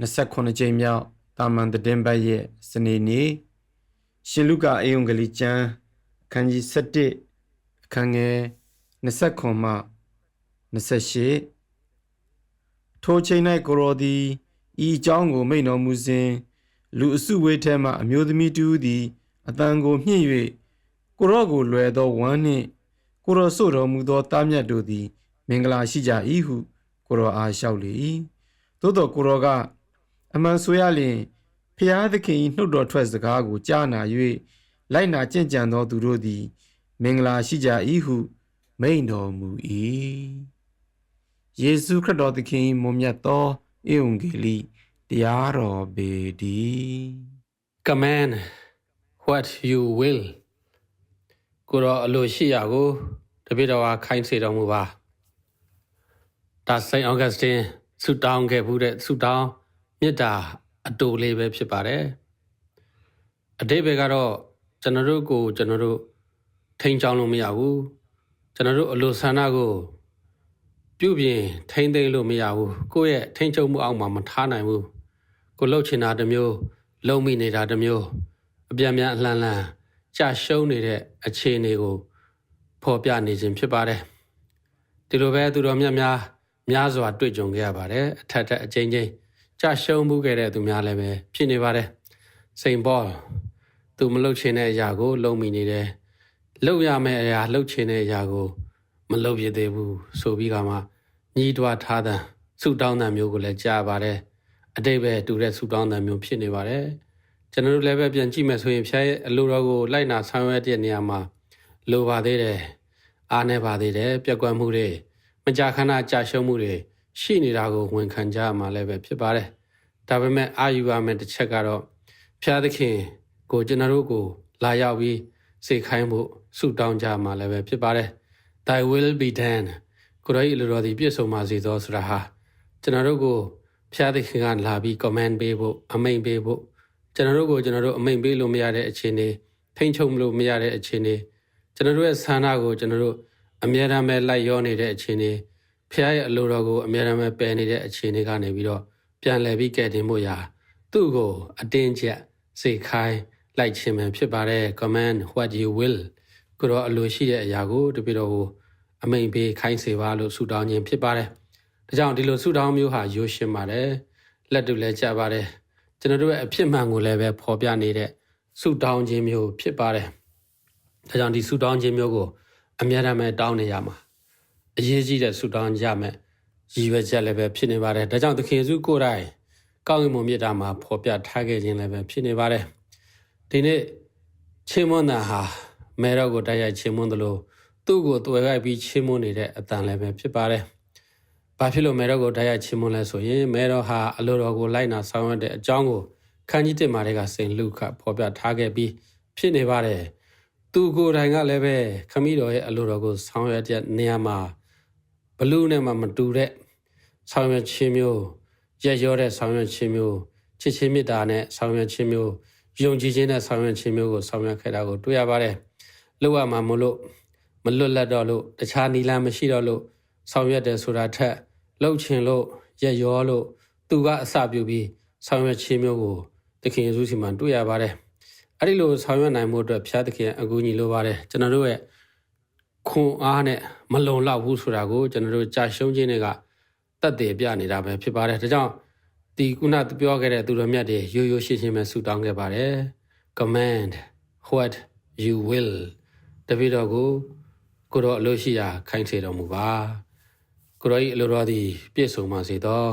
29ကြိမ်မြောက်တာမန်တည်င်းပတ်ရဲ့စနေနေ့ရှင်လုကာအေယုံဂလိကျမ်းအခန်းကြီး7အခန်းငယ်29မှ28ထိုချိန်၌ကိုရောသည်ဤအကြောင်းကိုမိန့်တော်မူစဉ်လူအစုဝေးထဲမှအမျိုးသမီးတူသည်အတန်ကိုမြင့်၍ကိုရော့ကိုလွယ်သောဝမ်းနှင့်ကိုရော့ဆို့တော်မူသောတားမြတ်တို့သည် မင်္ဂလာရှိကြ၏ဟုကိုရော့အားလျှောက်လေ၏သို့သောကိုရော့က အမှန်ဆိုရလျင်ဖျားသခင်၏နှုတ်တော်ထွက်စကားကိုကြားနာ၍လိုက်နာကြင်ကြံသောသူတို့သည် မင်္ဂလာရှိကြ၏ဟုမိန့်တော်မူ၏ယေရှုခရစ်တော်သခင်၏မွန်မြတ်သောဧဝံဂေလိတရားတော်ပေတည်း command what you will ကိုရောအလိုရှိရာကိုတပိတော်ဟာခိုင်းစေတော်မူပါဒါစိန်အောဂတ်စတင်ဆုတောင်းခဲ့ဘူးတဲ့ဆုတောင်း မေတ္တာအတူလေးပဲဖြစ်ပါတယ်အတိတ်ဘယ်ကတော့ကျွန်တော်တို့ကိုကျွန်တော်တို့ထိန်းချောင်းလို့မရဘူးကျွန်တော်တို့အလိုဆန္ဒကိုပြုပြင်ထိန်းသိမ်းလို့မရဘူးကိုယ့်ရဲ့ထိန်းချုပ်မှုအောက်မှာမထားနိုင်ဘူးကိုလှုပ်ချင်တာတစ်မျိုးလုံမိနေတာတစ်မျိုးအပြန်ပြန်အလှန်လှန်ကြာရှုံးနေတဲ့အခြေအနေကိုဖော်ပြနေခြင်းဖြစ်ပါတယ်ဒီလိုပဲသူတော်မြတ်များများစွာတွေ့ကြုံခဲ့ရပါတယ်အထက်ထက်အချင်းချင်း ကြာရှုံးမှုခဲ့တဲ့သူများလည်းပဲဖြစ်နေပါတယ်စိန်ဘောသူမလှုပ်ချင်တဲ့အရာကိုလုံမိနေတယ်လှုပ်ရမယ့်အရာလှုပ်ချင်တဲ့အရာကို မလုပ်ရသေးဘူးဆိုပြီးကမှညီးတွားထားတဲ့ဆူတောင်းတဲ့မျိုးကိုလည်းကြားပါတယ်အတိတ်ပဲတူတဲ့ဆူတောင်းတဲ့မျိုးဖြစ်နေပါတယ်ကျွန်တော်တို့လည်းပဲပြန်ကြည့်မယ်ဆိုရင်ဖျားရဲ့အလိုတော်ကိုလိုက်နာဆောင်ရွက်တဲ့နေရာမှာလိုပါသေးတယ်အားနေပါသေးတယ်ပြက်ကွက်မှုတွေမကြာခဏကြာရှုံးမှုတွေ ရှိနေတာကိုဝန်ခံကြရမှာလည်းပဲဖြစ်ပါတယ်ဒါပေမဲ့အာယူရမယ့်တစ်ချက်ကတော့ဖျားသခင်ကိုကျွန်တော်တို့ကို လာရောက်ပြီးစေခိုင်းဖို့ဆူတောင်းကြမှာလည်းပဲဖြစ်ပါတယ် thy will be done ကိုရောဤလိုတော်ဒီပြည့်စုံပါစေသောဆိုတာဟာကျွန်တော်တို့ကိုဖျားသခင်ကလာပြီး comment ပေးဖို့အမိန့်ပေးဖို့ကျွန်တော်တို့ကိုကျွန်တော်တို့အမိန့်ပေးလို့မရတဲ့အခြေအနေထိမ့်ချုပ်လို့မရတဲ့အခြေအနေကျွန်တော်တို့ရဲ့ဆန္ဒကိုကျွန်တော်တို့အမြဲတမ်းပဲလိုက်ရောနေတဲ့အခြေအနေ ဖျားရဲ့အလိုတော်ကိုအမြဲတမ်းပဲပယ်နေတဲ့အခြေအနေကနေပြီးတော့ပြန်လည်ပြီးကဲတင်ဖို့ရာသူ့ကိုအတင်းကျပ်စေခိုင်းလိုက်ခြင်းပဲဖြစ်ပါတယ် command what you will ကိုတော့အလိုရှိတဲ့အရာကိုတပိတော့ကိုအမိန်ပေးခိုင်းစေပါလို့ဆုတောင်းခြင်းဖြစ်ပါတယ်။ဒါကြောင့်ဒီလိုဆုတောင်းမျိုးဟာရိုးရှင်းပါတယ်။လက်တူလည်းကြပါတယ်။ကျွန်တော်တို့ရဲ့အဖြစ်မှန်ကိုလည်းပဲဖော်ပြနေတဲ့ဆုတောင်းခြင်းမျိုးဖြစ်ပါတယ်။ဒါကြောင့်ဒီဆုတောင်းခြင်းမျိုးကိုအများအားမဲ့တောင်းနေရမှာ အရေးကြီးတဲ့ဆုတောင်းကြမယ်ရည်ရွယ်ချက်လည်းပဲဖြစ်နေပါတယ်။ဒါကြောင့်သခင်ယေရှုကိုယ်တိုင်ကောင်းကင်ဘုံမြတ်တာမှာဖော်ပြထားခဲ့ခြင်းလည်းပဲဖြစ်နေပါတယ်။ဒီနေ့ချင်းမွန်းတာဟာမဲတော့ကိုတိုက်ရိုက်ချင်းမွန်းသလိုသူ့ကိုတွေ့ရိုက်ပြီးချင်းမွန်းနေတဲ့အတန်လည်းပဲဖြစ်ပါတယ်။ဘာဖြစ်လို့မဲတော့ကိုတိုက်ရိုက်ချင်းမွန်းလဲဆိုရင်မဲတော့ဟာအလိုတော်ကိုလိုက်နာဆောင်ရွက်တဲ့အကြောင်းကိုခန်းကြီးတင်မာတွေကစိန်လူခဖော်ပြထားခဲ့ပြီးဖြစ်နေပါတယ်။သူကိုယ်တိုင်ကလည်းပဲခမည်းတော်ရဲ့အလိုတော်ကိုဆောင်ရွက်တဲ့နေရာမှာ ဘလူးနဲ့မှမတူတဲ့ဆောင်ရွက်ခြင်းမျိုးရက်ရောတဲ့ဆောင်ရွက်ခြင်းမျိုးချစ်ချင်းမေတ္တာနဲ့ဆောင်ရွက်ခြင်းမျိုးယုံကြည်ခြင်းနဲ့ဆောင်ရွက်ခြင်းမျိုးကိုဆောင်ရွက်ခဲ့တာကိုတွေ့ရပါတယ်။လောက်ရမှာမလို့မလွတ်လပ်တော့လို့တခြားနီလန်းမရှိတော့လို့ဆောင်ရွက်တယ်ဆိုတာထက်လှုပ်ချင်လို့ရက်ရောလို့သူကအစပြုပြီးဆောင်ရွက်ခြင်းမျိုးကိုသခင်ယေရှုစီမှာတွေ့ရပါတယ်။အဲ့ဒီလိုဆောင်ရွက်နိုင်မှုအတွက်ဖျားသခင်အကူအညီလိုပါတယ်။ကျွန်တော်တို့ရဲ့ ခွန်အားနဲ့မလုံလောက်ဘူးဆိုတာကိုကျွန်တော်တို့ကြာရှုံးခြင်းတွေကတတ်တယ်ပြနေတာပဲဖြစ်ပါတယ်။ဒါကြောင့်ဒီခုနပြောခဲ့တဲ့သူတော်မြတ်တွေရိုးရိုးရှင်းရှင်းပဲဆူတောင်းခဲ့ပါတယ်။ command what you will တပည့်တော်ကိုကိုတော်အလို့ရှိရာခိုင်းစေတော်မူပါကိုတော်၏အလိုတော်သည်ပြည့်စုံပါစေသော